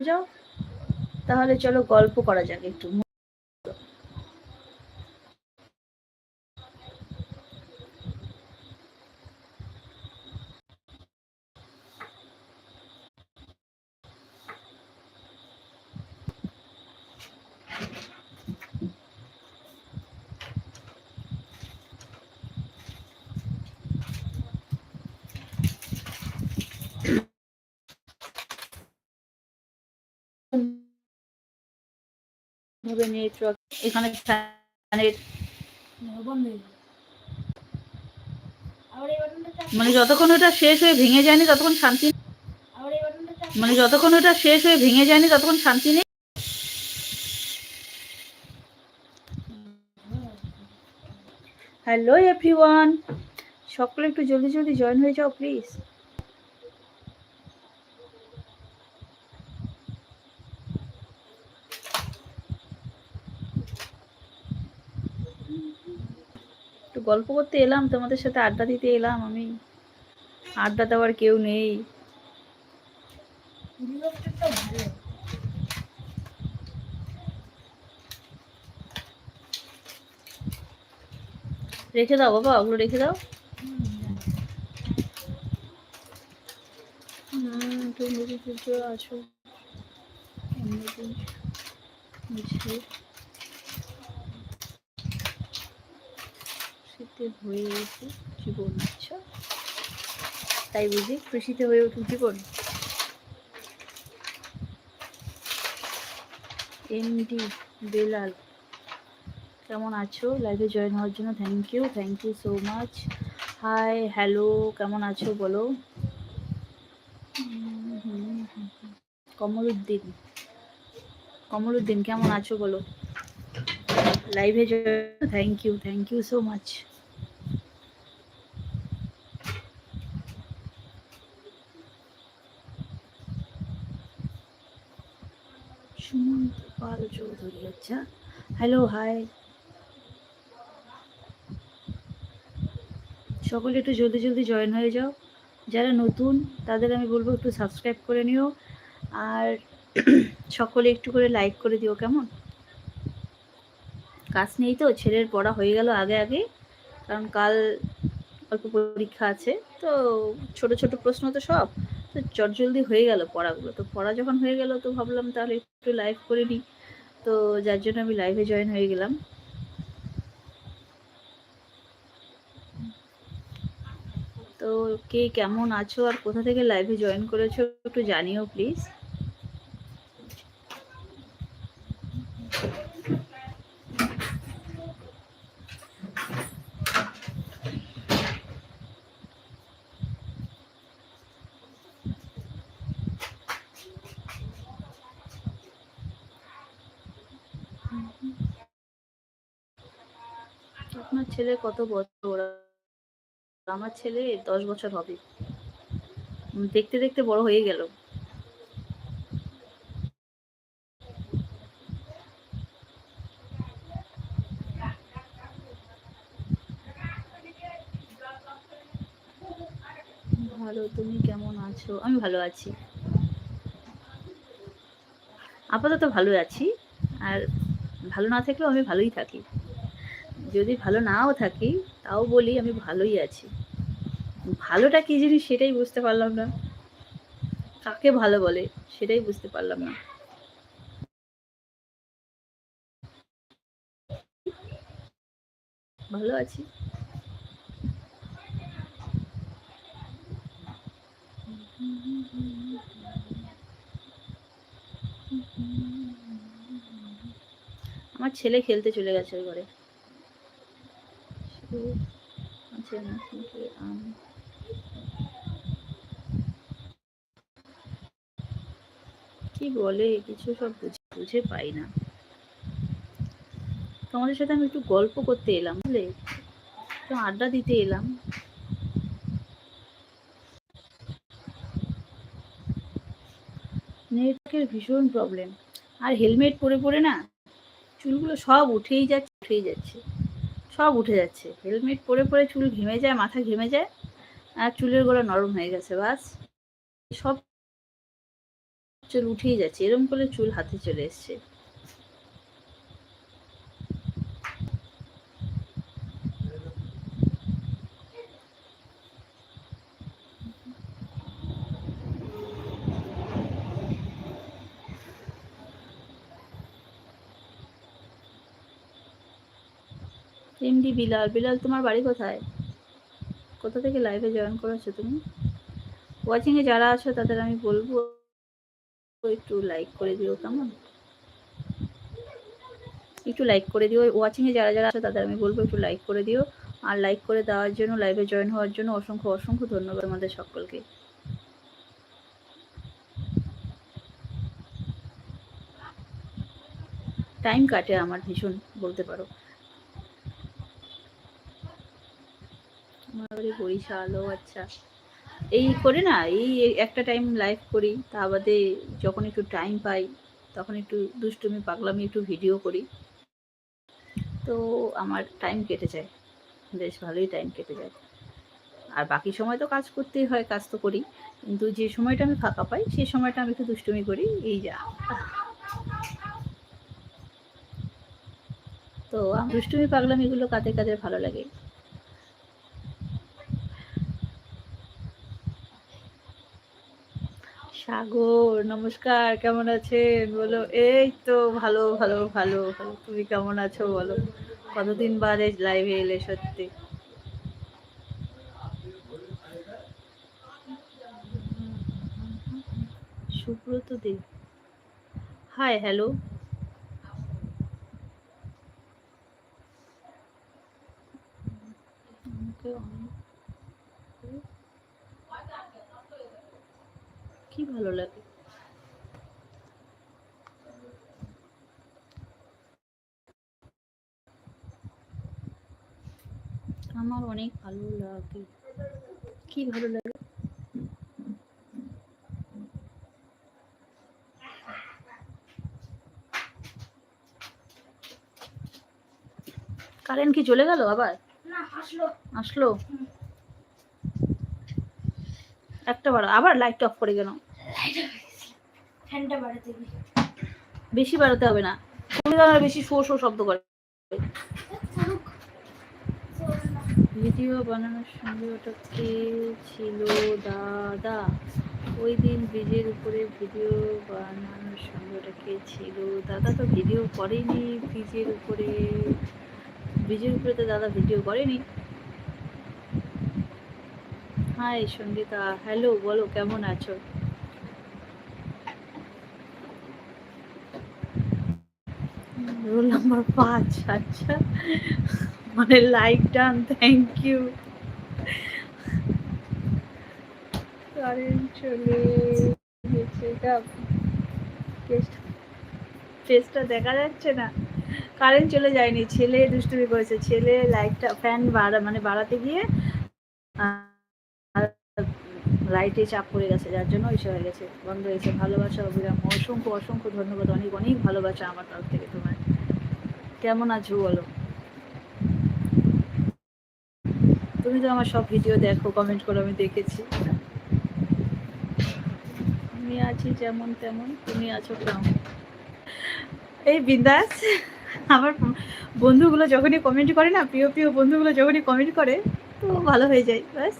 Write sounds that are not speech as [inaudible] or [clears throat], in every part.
যাও। তাহলে চলো গল্প করা যাক একটু। ভাবে নেটওয়ার্ক এখানে ফ্যানের মানে যতক্ষণ ওটা শেষ হয়ে ভেঙে যায়নি, ততক্ষণ শান্তি মানে যতক্ষণ ওটা শেষ হয়ে ভেঙে যায়নি, ততক্ষণ শান্তি নেই। হ্যালো এভরিওয়ান সকলে একটু জলদি জলদি জয়েন হয়ে যাও প্লিজ গল্প করতে এলাম, তোমাদের সাথে আড্ডা দিতে এলাম আমি। আড্ডা দেওয়ার কেউ নেই। রেখে দাও বাবা, ওগুলো রেখে দাও। তুমি আছো। এমনিতে খুশিতে হয়ে উঠে জীবন তাই বুঝি খুশিতে হয়ে উঠুক জীবন? এমডি বেলাল, কেমন আছো? লাইভে জয়েন হওয়ার জন্য thank you thank you so much hi hello কেমন আছো বলো? কমরুদ্দিন কমরুদ্দিন কেমন আছো বলো? লাইভে join thank you thank you so much Sumanta Pal Chowdhury আচ্ছা। হ্যালো হাই সকলে একটু জলদি জলদি জয়েন হয়ে যাও। যারা নতুন, তাদের আমি বলব একটু সাবস্ক্রাইব করে নিও। আর [clears throat] সকলে একটু করে লাইক করে দিও, কেমন? কাজ নেই তো, ছেলের পড়া হয়ে গেল আগে আগে। কারণ কাল অল্প পরীক্ষা আছে, তো ছোট ছোট প্রশ্ন তো সব। তো জলদি হয়ে গেল পড়াগুলো। তো পড়া যখন হয়ে গেল তো ভাবলাম তাহলে একটু লাইভ করে নিই। তো যার জন্য আমি লাইভে জয়েন হয়ে গেলাম। তো কে কেমন আছো আর কোথা থেকে লাইভে জয়েন করেছ একটু জানিও প্লিজ আপনার ছেলে কত বছর? আমার ছেলে দশ বছর হবে। দেখতে দেখতে বড় হয়ে গেল। ভালো, তুমি কেমন আছো? আমি ভালো আছি। আপাতত ভালো আছি। আর ভালো না থাকলেও আমি ভালোই থাকি। যদি ভালো নাও থাকি, তাও বলি আমি ভালোই আছি। ভালোটা কি জিনিস সেটাই বুঝতে পারলাম না। কাকে ভালো বলে সেটাই বুঝতে পারলাম না। ভালো আছি। আমার ছেলে খেলতে চলে গেছে ওই ঘরে। আছে নাকি আম কি বলে? কিছু সব বুঝে বুঝে পাই না। তোমাদের সাথে আমি একটু গল্প করতে এলাম, বুঝলে? একটু আড্ডা দিতে এলাম। নেটওয়ার্কের ভীষণ প্রবলেম আর হেলমেট পরে পরে না, চুলগুলো সব উঠেই যাচ্ছে উঠেই যাচ্ছে। সব উঠে যাচ্ছে। হেলমেট পরে পরে চুল ঘেমে যায়, মাথা ঘেমে যায়, আর চুলের গোড়া নরম হয়ে গেছে, বাস। সব চুল উঠেই যাচ্ছে, এরম করে চুল হাতে চলে এসছে। এমডি বিলাল বিলাল তোমার বাড়ি কোথায়? কোথা থেকে লাইভে জয়েন করেছ তুমি? ওয়াচিংয়ে যারা আছো তাদের আমি বলব, একটু লাইক করে দিও কেমন? একটু লাইক করে দিও। ওয়াচিংয়ে যারা যারা আছে তাদের আমি বলব একটু লাইক করে দিও। আর লাইক করে দেওয়ার জন্য লাইভে জয়েন হওয়ার জন্য অসংখ্য অসংখ্য ধন্যবাদ আমাদের সকলকে। টাইম কাটে আমার ভীষণ, বলতে পারো। বাড়ি বরিশাল ও আচ্ছা। এই করে না, এই একটা টাইম লাইভ করি, তা বাদে যখন একটু টাইম পাই, তখন একটু দুষ্টুমি, পাগলামি একটু ভিডিও করি। তো আমার টাইম কেটে যায়, বেশ ভালোই টাইম কেটে যায়। আর বাকি সময় তো কাজ করতেই হয়, কাজ তো করি। কিন্তু যে সময়টা আমি ফাঁকা পাই, সেই সময়টা আমি একটু দুষ্টুমি করি, এই যা। তো দুষ্টুমি, পাগলামিগুলো কাদের কাদের ভালো লাগে? সাগর, নমস্কার, কেমন আছেন? বলো, এই তো ভালো ভালো ভালো ভালো। তুমি কেমন আছো বলো? কতদিন বাদে লাইভে এলে সত্যি? সুব্রত দেব হাই হ্যালো আমাকে অনেক কি ভালো লাগে আমার অনেক ভালো লাগে। কি ভালো লাগে? কারেন্ট কি চলে গেল আবার? আসলো। একটা বার আবার লাইট অফ করে গেল বেশি বাড়াতে হবে না। বেশি শো শো শব্দ করে। ভিডিও বানানোর সঙ্গে ওটা কে ছিল দাদা। ওই দিন ব্রিজের উপরে ভিডিও বানানোর সঙ্গে ওটা কে ছিল দাদা তো ভিডিও করেনি ব্রিজের উপরে। ব্রিজের উপরে তো দাদা ভিডিও করেনি। হাই সঙ্গীতা, হ্যালো বলো কেমন আছো? রোল নাম্বার পাঁচ আচ্ছা। মানে like done thank you current চলে গেছে ফেসটা দেখা যাচ্ছে না। কারেন্ট চলে যায়নি, ছেলে দুষ্টুমি করেছে, ছেলে লাইটটা ফ্যান বাড়া মানে বাড়াতে গিয়ে লাইটে চাপ পড়ে গেছে, যার জন্য এসে হয়ে গেছে। বন্ধ হয়েছে, ভালোবাসা অবিরাম অসংখ্য অসংখ্য ধন্যবাদ, অনেক অনেক ভালোবাসা আমার তরফ থেকে তোমার কেমন আছো বলো? তুমি তো আমার সব ভিডিও দেখো কমেন্ট করো আমি দেখেছি। আমি আছি যেমন তেমন, তুমি আছো কেমন এই বিন্দাস, আমার বন্ধুগুলো যখনই কমেন্ট করে না, প্রিয় প্রিয় বন্ধুগুলো যখনই কমেন্ট করে, তো ভালো হয়ে যায়, ব্যাস।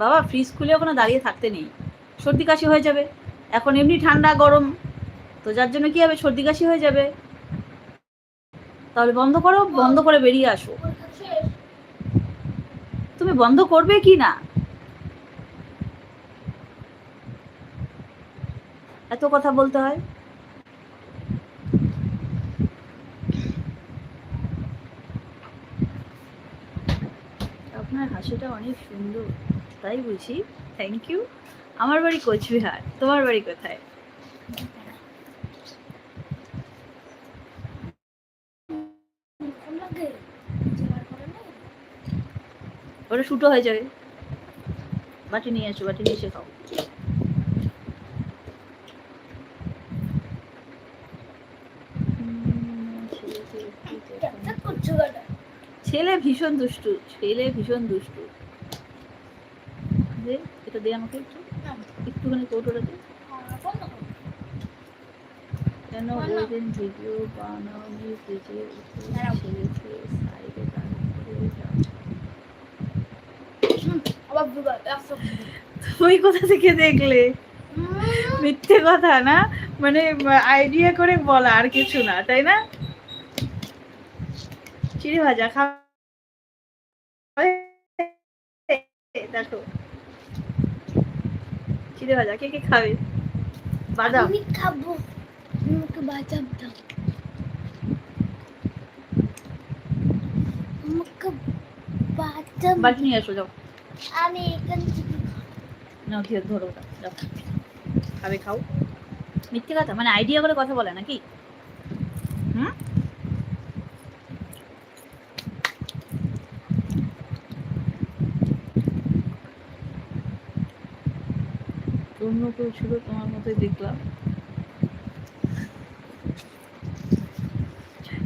বাবা ফ্রিজ খুলে ওখানে দাঁড়িয়ে থাকতে নেই। সর্দি কাশি হয়ে যাবে। এখন এমনি ঠান্ডা, গরম। তো যার জন্য কি হবে? সর্দি কাশি হয়ে যাবে। তাহলে বন্ধ করো, বন্ধ করে বেরিয়ে আসো। তুমি বন্ধ করবে কি না? এত কথা বলতে হয়। আপনার হাসিটা অনেক সুন্দর, তাই বুঝি থ্যাংক ইউ আমার বাড়ি কোচবিহার, তোমার বাড়ি কোথায় ফোন লাগে জোগাড় করে নে ওটা শুটো হয়ে যাবে বাটি নিয়ে এসো, বাটি নিয়ে এসে খাও ছেলে ভীষণ দুষ্টু, ছেলে ভীষণ দুষ্টু দে, এটা দে আমাকে একটু একটুখানি কৌটোটা দে। কেন। ওই দিন ভিডিও বানাওনি পেজে দাঁড়াও। ছেলেকে সাইডে দাঁড় করে দাও। হুম, আবার দুবার, একশো দুবার। তুমি কোথা থেকে দেখলে? মিথ্যে কথা না? মানে আইডিয়া করে বলা আর কিছু না তাই না? চিড়ে ভাজা দেখো। চিড়ে ভাজা কে কে খাবে? বাদাম। আমি খাব। আমাকে বাদাম দাও। আমাকে বাদাম বাটি নিয়ে আসো যাও। আমি নাও ধীরে ধরো খাবে, খাও। মিথ্যে কথা মানে আইডিয়া করে কথা বলে নাকি? হুম? অন্য কেউ ছিল, তোমার মতোই দেখলাম।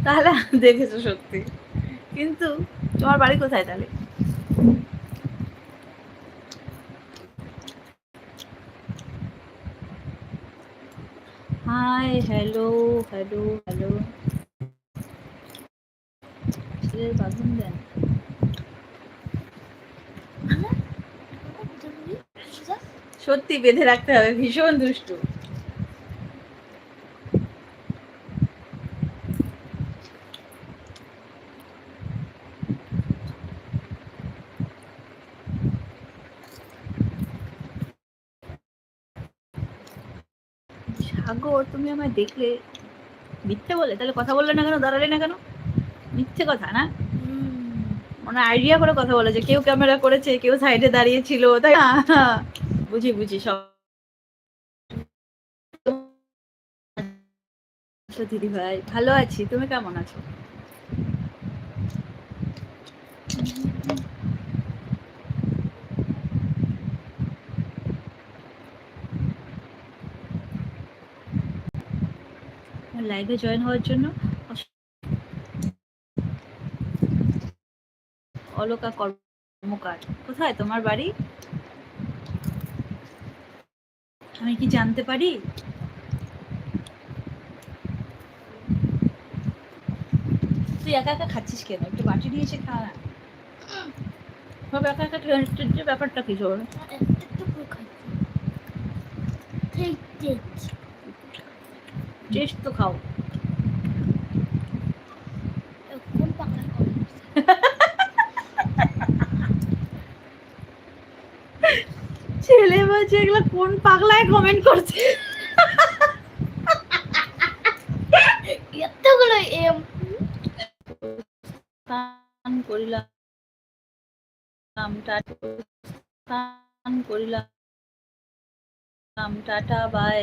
তাহলে, দেখেছ সত্যি। কিন্তু, তোমার বাড়ি কোথায় তাহলে? হাই হ্যালো হ্যালো হ্যালো ছেলের বাঁধন দেন। সত্যি বেঁধে রাখতে হবে ভীষণ দুষ্টু। সাগর তুমি আমায় দেখলে মিথ্যে বলে তাহলে কথা বললে না কেন? দাঁড়ালে না কেন? মিথ্যে কথা না? মানে আইডিয়া করে কথা বলেছে। কেউ ক্যামেরা করেছে কেউ সাইডে দাঁড়িয়ে ছিল তাই বুঝি বুঝি সব। আচ্ছা দিদি ভাই ভালো আছি। তুমি কেমন আছো? লাইভে জয়েন হওয়ার জন্য। অলোকা কর্মকার। কোথায় তোমার বাড়ি? আমি কি জানতে পারি? তুই একা একা খাচ্ছিস কেন? একটু বাটি নিয়ে এসে খা না। সব একা একা ব্যাপারটা কি জোর? টেস্ট তো খাও। ছেলে বলছে এগুলো কোন পাগলায় কমেন্ট করছে? এতগুলো এম করিলাম টাটা করিলাম টাটা বাই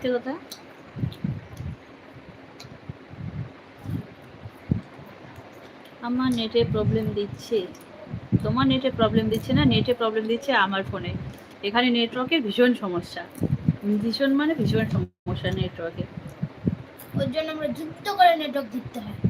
মিথ্যে কথা আমার নেটে প্রবলেম দিচ্ছে। তোমার নেটে প্রবলেম দিচ্ছে না? নেটে প্রবলেম দিচ্ছে আমার ফোনে এখানে নেটওয়ার্কের ভীষণ সমস্যা। ভীষণ মানে ভীষণ সমস্যা নেটওয়ার্কের ওর জন্য আমরা যুক্ত করে নেটওয়ার্ক দিতে হয়।